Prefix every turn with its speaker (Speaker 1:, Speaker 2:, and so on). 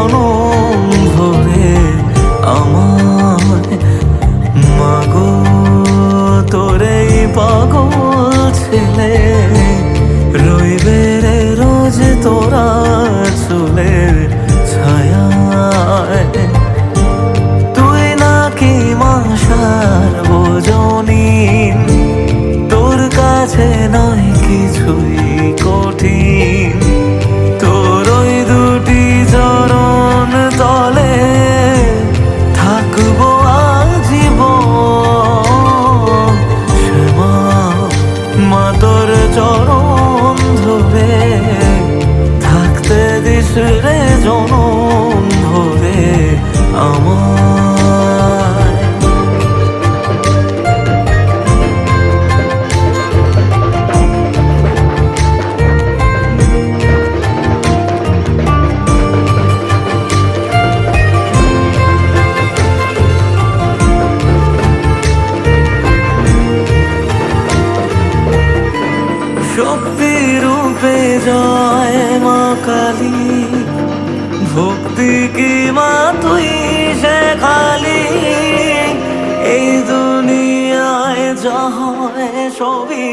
Speaker 1: জনম ধরে আমার। মাগো তোরে পাগল ছেলে। চরণ ধরে থাকতে দিস রে জনম। রূপে জয় মা কালী। ভক্তি কি মা তুই সে খালি? এই দুনিয়ায় যা হয় সবই